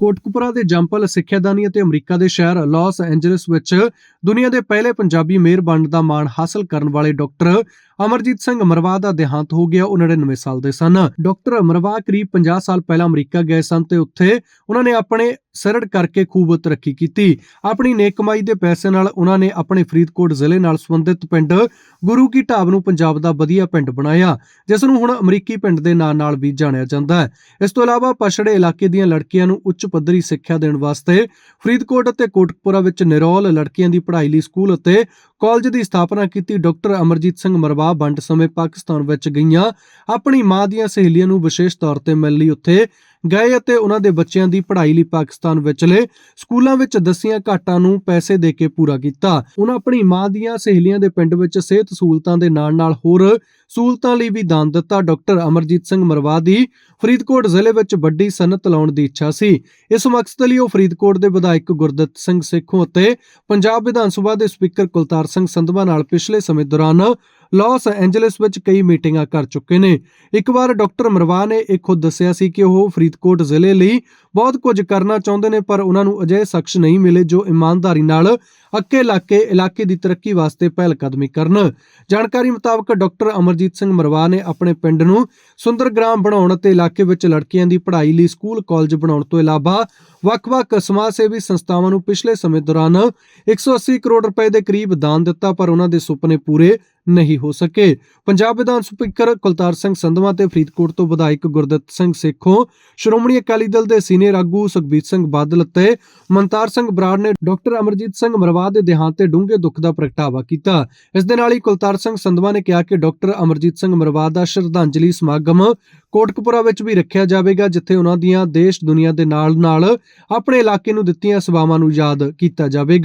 ਕੋਟਕਪੁਰਾ ਦੇ ਜੰਪਲ ਸਿੱਖਿਆਦਾਨੀ ਅਤੇ ਅਮਰੀਕਾ ਦੇ ਸ਼ਹਿਰ ਲਾਸ ਐਂਜਲਸ ਵਿੱਚ ਦੁਨੀਆ ਦੇ ਪਹਿਲੇ ਪੰਜਾਬੀ ਮੇਅਰ ਬਣਨ ਦਾ ਮਾਣ ਹਾਸਲ ਕਰਨ ਵਾਲੇ ਡਾਕਟਰ ਅਮਰਜੀਤ ਸਿੰਘ ਮਰਵਾ ਦਾ ਦੇਹਾਂਤ ਹੋ ਗਿਆ। ਉਹ 99 ਸਾਲ ਦੇ ਸਨ। ਡਾਕਟਰ ਮਰਵਾ ਕਰੀਬ 50 ਸਾਲ ਪਹਿਲਾਂ ਅਮਰੀਕਾ ਗਏ ਸਨ ਤੇ ਉੱਥੇ ਉਹਨਾਂ ਨੇ ਆਪਣੇ ਸਰੜ ਕਰਕੇ ਖੂਬ ਤਰੱਕੀ ਕੀਤੀ। ਆਪਣੀ ਨੇਕ ਕਮਾਈ ਦੇ ਪੈਸੇ ਨਾਲ ਉਹਨਾਂ ਨੇ ਆਪਣੇ ਫਰੀਦਕੋਟ ਜ਼ਿਲ੍ਹੇ ਨਾਲ ਸੰਬੰਧਿਤ ਪਿੰਡ ਗੁਰੂ ਕੀ ਢਾਬ ਨੂੰ ਪੰਜਾਬ ਦਾ ਵਧੀਆ ਪਿੰਡ ਬਣਾਇਆ, ਜਿਸ ਨੂੰ ਹੁਣ ਅਮਰੀਕੀ ਪਿੰਡ ਦੇ ਨਾਂ ਨਾਲ ਵੀ ਜਾਣਿਆ ਜਾਂਦਾ ਹੈ। ਇਸ ਤੋਂ ਇਲਾਵਾ ਪਛੜੇ ਇਲਾਕੇ ਦੀਆਂ ਲੜਕੀਆਂ ਨੂੰ ਉੱਚ ਪੱਧਰੀ ਸਿੱਖਿਆ ਦੇਣ ਵਾਸਤੇ ਫਰੀਦਕੋਟ ਅਤੇ ਕੋਟਕਪੁਰਾ ਵਿੱਚ ਨਿਰੋਲ ਲੜਕੀਆਂ ਦੀ ਪੜ੍ਹਾਈ ਲਈ ਸਕੂਲ ਅਤੇ ਕਾਲਜ ਦੀ ਸਥਾਪਨਾ ਕੀਤੀ ਡਾਕਟਰ ਅਮਰਜੀਤ ਸਿੰਘ ਮਰਵਾ ਵੰਡ ਸਮੇਂ ਪਾਕਿਸਤਾਨ ਵਿੱਚ ਗਈਆਂ। ਆਪਣੀ ਮਾਂ ਦੀਆਂ ਸਹੇਲੀਆਂ ਨੂੰ ਵਿਸ਼ੇਸ਼ ਤੌਰ ਤੇ ਮਿਲਣ ਲਈ ਉੱਥੇ ਗਏ ਅਤੇ ਉਹਨਾਂ ਦੇ ਬੱਚਿਆਂ ਦੀ ਪੜ੍ਹਾਈ ਲਈ ਪਾਕਿਸਤਾਨ ਵਿਚਲੇ ਸਕੂਲਾਂ ਵਿੱਚ ਦਸੀਆਂ ਘਾਟਾਂ ਨੂੰ ਪੈਸੇ ਦੇ ਕੇ ਪੂਰਾ ਕੀਤਾ। ਉਹਨਾਂ ਆਪਣੀ ਮਾਂ ਦੀਆਂ ਸਹੇਲੀਆਂ ਦੇ ਪਿੰਡ ਵਿੱਚ ਸਿਹਤ ਸਹੂਲਤਾਂ ਦੇ ਨਾਲ-ਨਾਲ ਹੋਰ ਸਹੂਲਤਾਂ ਲਈ ਵੀ ਦਾਨ ਦਿੱਤਾ। ਡਾਕਟਰ ਅਮਰਜੀਤ ਸਿੰਘ ਮਰਵਾ ਦੀ ਫਰੀਦਕੋਟ ਜ਼ਿਲ੍ਹੇ ਵਿੱਚ ਵੱਡੀ ਸਨਅਤ ਲਾਉਣ ਦੀ ਇੱਛਾ ਸੀ। ਇਸ ਮਕਸਦ ਲਈ ਉਹ ਫਰੀਦਕੋਟ ਦੇ ਵਿਧਾਇਕ ਗੁਰਦਿੱਤ ਸਿੰਘ ਸੇਖੋਂ ਅਤੇ ਪੰਜਾਬ ਵਿਧਾਨ ਸਭਾ ਦੇ ਸਪੀਕਰ ਕੁਲਤਾਰ ਸਿੰਘ ਸੰਧਵਾ ਨਾਲ ਪਿਛਲੇ ਸਮੇਂ ਦੌਰਾਨ ਲਾਸ ਐਂਜਲਸ ਵਿੱਚ ਕਈ ਮੀਟਿੰਗਾਂ ਕਰ ਚੁੱਕੇ ਨੇ। ਇੱਕ ਵਾਰ ਡਾਕਟਰ ਮਰਵਾ ਨੇ ਇਹ ਖੁਦ ਦੱਸਿਆ ਸੀ ਕਿ ਉਹ ਫਰੀਦਕੋਟ ਜ਼ਿਲ੍ਹੇ ਲਈ ਬਹੁਤ ਕੁਝ ਕਰਨਾ ਚਾਹੁੰਦੇ ਨੇ, ਪਰ ਉਹਨਾਂ ਨੂੰ ਅਜਿਹੇ ਸ਼ਖਸ ਨਹੀਂ ਮਿਲੇ ਜੋ ਇਮਾਨਦਾਰੀ ਨਾਲ ਅੱਕੇ ਇਲਾਕੇ ਇਲਾਕੇ ਦੀ ਤਰੱਕੀ ਵਾਸਤੇ ਪਹਿਲ ਕਦਮੀ ਕਰਨ। ਜਾਣਕਾਰੀ ਮੁਤਾਬਕ ਡਾਕਟਰ ਅਮਰਜੀਤ ਸਿੰਘ ਮਰਵਾ ਨੇ ਆਪਣੇ ਪਿੰਡ ਨੂੰ ਸੁੰਦਰਗ੍ਰਾਮ ਬਣਾਉਣ ਅਤੇ ਇਲਾਕੇ ਵਿੱਚ ਲੜਕੀਆਂ ਦੀ ਪੜ੍ਹਾਈ ਲਈ ਸਕੂਲ, ਕਾਲਜ ਬਣਾਉਣ ਤੋਂ ਇਲਾਵਾ ਵੱਖ-ਵੱਖ ਸਮਾਜ ਸੇਵੀ ਸੰਸਥਾਵਾਂ ਨੂੰ ਪਿਛਲੇ ਸਮੇਂ ਦੌਰਾਨ 180 ਕਰੋੜ ਰੁਪਏ ਦੇ ਕਰੀਬ ਦਾਨ ਦਿੱਤਾ, ਪਰ ਉਹਨਾਂ ਦੇ ਸੁਪਨੇ ਪੂਰੇ ਨਹੀਂ ਹੋ ਸਕੇ। ਪੰਜਾਬ ਵਿਧਾਨ ਸਪੀਕਰ ਕੁਲਤਾਰ ਸਿੰਘ ਸੰਧਵਾ ਤੇ ਫਰੀਦਕੋਟ ਤੋਂ ਵਿਧਾਇਕ ਗੁਰਦਿੱਤ ਸਿੰਘ ਸੇਖੋਂ ਸ਼੍ਰੋਮਣੀ ਅਕਾਲੀ ਦਲ ਦੇ ਸੀਨੀਅਰ ਆਗੂ ਸੁਖਬੀਰ ਸਿੰਘ ਬਾਦਲ ਅਤੇ ਮਨਤਾਰ ਸਿੰਘ ਬਰਾੜ ਨੇ ਡਾਕਟਰ ਅਮਰਜੀਤ ਸਿੰਘ ਮਰਵਾ ਦੇ ਦੇਹਾਂਤ ਤੇ ਡੂੰਘੇ ਦੁੱਖ ਦਾ ਪ੍ਰਗਟਾਵਾ ਕੀਤਾ। ਇਸ ਦੇ ਨਾਲ ਹੀ ਕੁਲਤਾਰ ਸਿੰਘ ਸੰਧਵਾ ਨੇ ਕਿਹਾ ਕਿ ਡਾਕਟਰ ਅਮਰਜੀਤ ਸਿੰਘ ਮਰਵਾ ਦਾ ਸ਼ਰਧਾਂਜਲੀ ਸਮਾਗਮ ਕੋਟਕਪੁਰਾ ਵਿੱਚ ਵੀ ਰੱਖਿਆ ਜਾਵੇਗਾ, ਜਿੱਥੇ ਉਹਨਾਂ ਦੀਆਂ ਦੇਸ਼ ਦੁਨੀਆ ਦੇ ਨਾਲ ਨਾਲ ਆਪਣੇ ਇਲਾਕੇ ਨੂੰ ਦਿੱਤੀਆਂ ਸੇਵਾਵਾਂ ਨੂੰ ਯਾਦ ਕੀਤਾ ਜਾਵੇਗਾ।